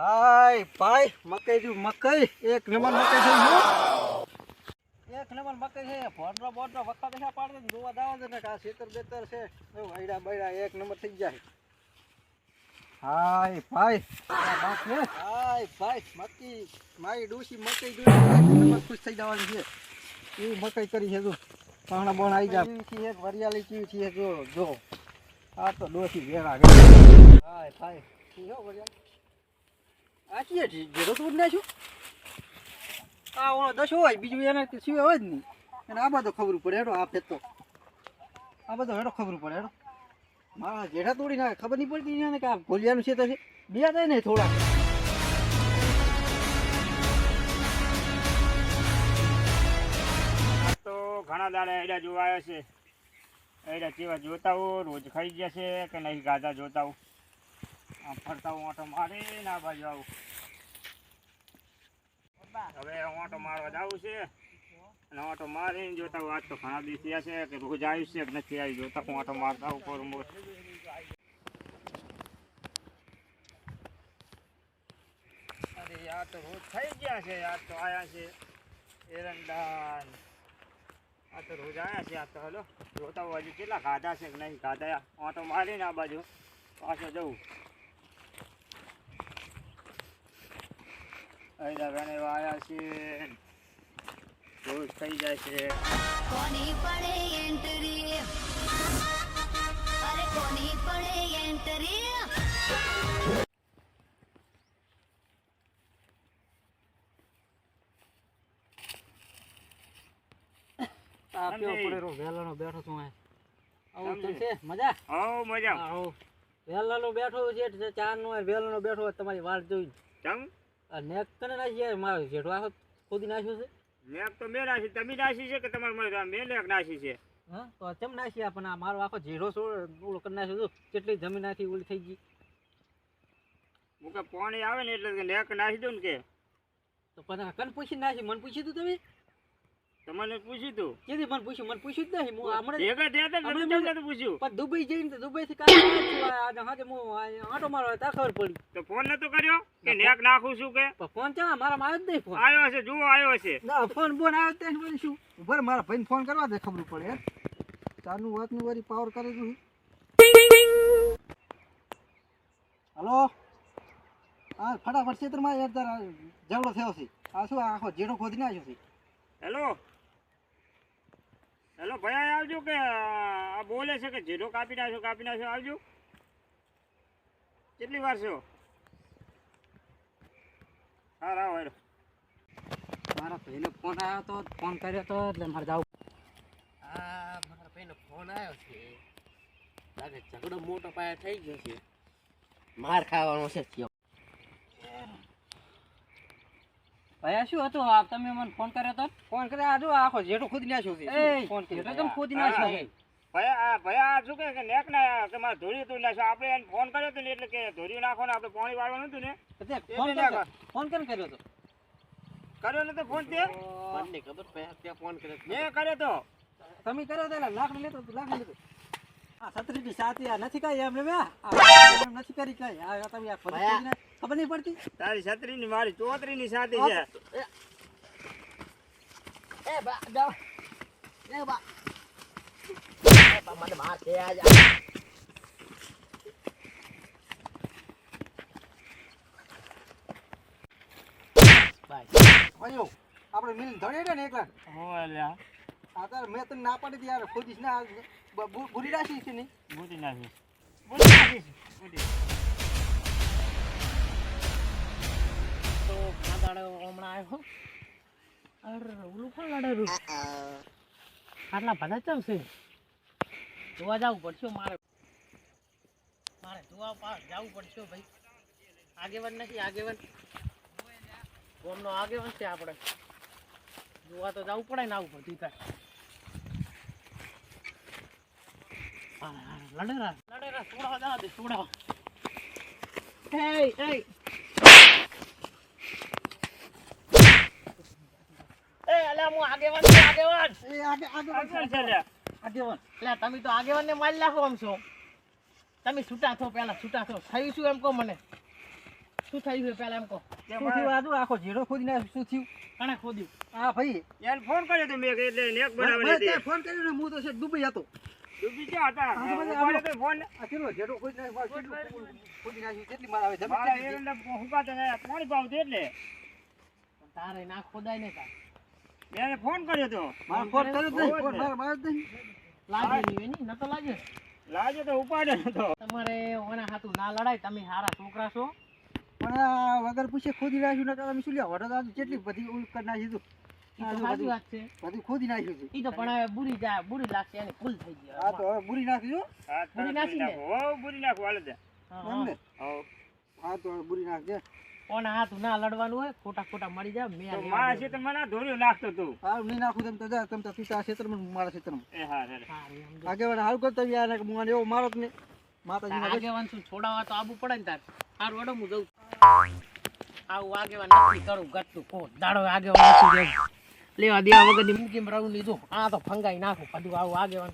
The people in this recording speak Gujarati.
હાય ભાઈ, મકઈ જો મકઈ. એક નંબર મકઈ છે એક નંબર મકઈ છે. ભોંડરો બોંડરો વખત પાડે ને, જોવા દાવા દે ને, કે આ ખેતર બેતર છે. હૈડા બૈડા એક નંબર થઈ જાય. હાય ભાઈ. હાય ભાઈ મકી મારી ડૂસી મકઈ નંબર ખુશ થઈ જવાની છે. એ મકઈ કરી છે, જો. પાણા બોણ આવી જા. છે એક વરિયાળી ચીવ છે જો જો. આ તો ડોસી વેરા હાય ભાઈ. હો, વરિયાળી. આ છે જેરો તો નાખ્યું આ ઓળો દશો હોય, બીજું એને સિવાય હોય જ નહીં. અને આ બધો ખબર પડે, હેડો, આ ફેતો આ બધો હેડો, ખબર પડે, હેડો. મારા જેઠા તોડી નાખે ખબર નહીં પડતી એને કે આ ભોલિયાનું છે તો છે. થાય ને થોડા ઘણા દાડા એડા જોવા આવ્યા છે. એડા કેવા જોતા હો રોજ ખાઈ ગયા છે કે નહીં ગાધા જોતા હો ફરતા ઓટો મારી ના બાજુ આવું. હવે ઓટો મારવા જવું છે. અને ઓટો મારીને જોતા આજ તો ઘણા દિવસ થયા છે કે રોજ આવ્યું છે કે નથી આવી. જોતા હું ઓટો મારતા ઉપર અરે યાર તો થઈ ગયા છે યાર તો આયા છે. આ તો રોજ આવ્યા છે, આ તો હલો. જોતા હજુ કેટલા ખાધા છે કે નહીં ખાધા ઓટો મારીને આ બાજુ પાછો જવું અહીંયા વાયા છે રોજ થઈ જાય છે. કોની પડે એન્ટ્રી અરે કોની પડે એન્ટ્રી આ કેવો વેલાનો બેઠો છું અહીં. આવું. છે મજા? હો મજા. આવો વેલાનો બેઠો છે ચાર નો વેલાનો બેઠો તમારી વાત જોઈ આ નેક કને નાખી મારો જેઠો આખો ખોદી નાખ્યો છે? મેં તો મેં નાખી તમે નાસી છે કે તમારે મને મેં નેક નાસી છે. હા? તો નાખી પણ આ મારો આખો છોડ ઓલો કરી નાખ્યો છું. કેટલી જમીન નાખી ઓલી થઈ ગઈ. હું કે પાણી આવે ને એટલે નેક નાખી દઉં ને કે. તો પણ કન પૂછી નાખી મને પૂછી તું તમે? તમને પૂછ્યું તું? કેદી પણ પૂછ્યું? મને પૂછ્યું જ નહીં. હું હમણાં ભેગા થયા હતા પૂછ્યું? પણ દુબઈ જઈને દુબઈ થી કાલે હાજે હું આંટો મારવા ત્યાં ખબર પડી. તો ફોન નતો કર્યો? કે નેક નાખું છું કે? ફોન ચા મારામાં આવ્યો જ નહીં ફોન. આવ્યો હશે જુઓ આવ્યો હશે. ના ફોન બોન આવ્યો ત્યાં બોલ શું? ઉભર મારા ભાઈને ફોન કરવા દે ખબર પડે યાર વાતનું વારી પાવર કરે તું હલો? હા ફટાફટ ક્ષેત્રમાં યાર તારા ઝઘડો થયો છે. આ શું આખો જેડો ખોદી નાખ્યો છે? હેલો? હેલો ભાઈ આવજો કે આ બોલે છે કે જીરો કાપી નાખ્યો કાપી નાખો આવજો. કેટલી વાર છો? હા રાવ હેલો મારા ભાઈનો ફોન આવ્યો તો ફોન કર્યો તો એટલે મારે જવું. હા મારા ભાઈનો ફોન આવ્યો છે. લાગે ઝઘડો મોટો પાયા થઈ ગયો છે. માર ખાવાનો છે થયો ભાઈ શું હતું? આ તમે મને ફોન કર્યો તો? ફોન કરે આજુ જો આખો જેઠો ખુદ નાખ્યો છે. ફોન કર્યો? તો તમે ખુદ ના છો? ભાઈ આ ભાઈ આ શું કે નેક ના કે મારે ધોરી તું નાખો આપણે એને ફોન કર્યો તો ને એટલે કે ધોરી નાખો ને આપણે પાણી વાળવાનું હતું ને. તે ફોન. ફોન કેમ કર્યો? તો કર્યો ને તો ફોન તે? મને ખબર પે ત્યાં ફોન કર્યો મેં કર્યો તો. તમે કર્યો તો લાખ લાકડી લેતો તો લાકડી લેતો આ સત્રી ની સાથી આ નથી કઈ એમને એમ નથી કરી કઈ. આ તમે આ ફોન ને? ખબર નહીં પડતી? તારી છત્રી ની મારી ચોતરી ની સાથે છે એ બા જાઓ. એ બા. એ બા મને માર છે આજ આપણે મિલ ધડે ને એકલા. હો અલ્યા આ તાર મેં તને ના પાડી યાર ખોદીશ ને બુરી રાખી છે ને? બુટી નાખી. બુટી નાખીશ તો દાડો હમણાં આવ્યો. અરે ઓલું કોણ લડેલું આટલા બધા ચમ છે જોવા જવું પડશે મારે. મારે જોવા પાસ જવું પડશે ભાઈ. આગેવાન નથી આગેવાન. ગોમનો આગેવાન છે આપણે જોવા તો જવું પડે ને આવું બધું હા, લડેરા લડેરા સોડાવા જવા દે સોડાવા Hey, hey. એ અલ્યા હું આગેવાન. એ આગે આગેવાન છે લ્યા. આગેવાન. એટલે તમે તો આગેવાન ને મારી નાખો આમ છો. તમે છૂટા થો પેલા છૂટા થો થયું શું એમ કહો મને? શું થયું છે પેલા એમ કહો? શું થયું? આજુ આખો ઝીરો ખોદી નાખ્યો. શું થયું? કણે ખોદ્યું. હા ભાઈ. એને ફોન કર્યો તો મેં એટલે નેક બનાવી મને ફોન કર્યો ને હું તો છે દુબઈ હતો. ડૂબી ગયા હતા? ફોન કેટલો ખોદી કેટલી માર આવે? જમીન કેટલી હુકાતા ને પાણી પાવતું એટલે. તારે ના ખોદાય ને તાર. મેં ફોન કર્યો તો. મારો ફોન કર્યો તો ફોન માર માર દે લાગે નહીં. એની તો લાગે. લાગે તો ઉપાડ્યો નતો તમારે ઓના હાથું ના લડાય તમે હારા છોકરા છો. પણ વગર પૂછે ખોદી નાખ્યું ને તમે શું લ્યા વડોદરા તો કેટલી બધી ઉલ કરી નાખી સાચી બધું ખોદી નાખ્યું છે ઈ તો પણ હવે બુરી જાય બુરી લાગશે એને થઈ હા તો હવે બુરી નાખજો બુરી નાખી ને? બુરી નાખો, હાલો ને. હા તો બુરી નાખજે. ઓના હાથ ના લડવાનું હોય? ખોટા ખોટા મરી જાય મેં મારા ક્ષેત્રમાં ના ધોર્યું નાખતો તું. હા નહીં નાખું તેમ તો જા તેમ તો પિતા ક્ષેત્રમાં મારા ક્ષેત્રમાં એ હા. આગેવાન હારું કરતો યાર ને આને એવો મારો જ નહીં માતાજીના તાર વચન. આગેવાન શું છોડાવવા તો આબુ પડે ને તાર. હારું વડો હું જઉં. આવું આગેવાન નથી કરું ગતું કો દાડો આગેવાન નથી લેવા દેવા વગરની મૂકીને રહું લીધું આ તો ફંગાઈ નાખું. બધું આવું આગેવાન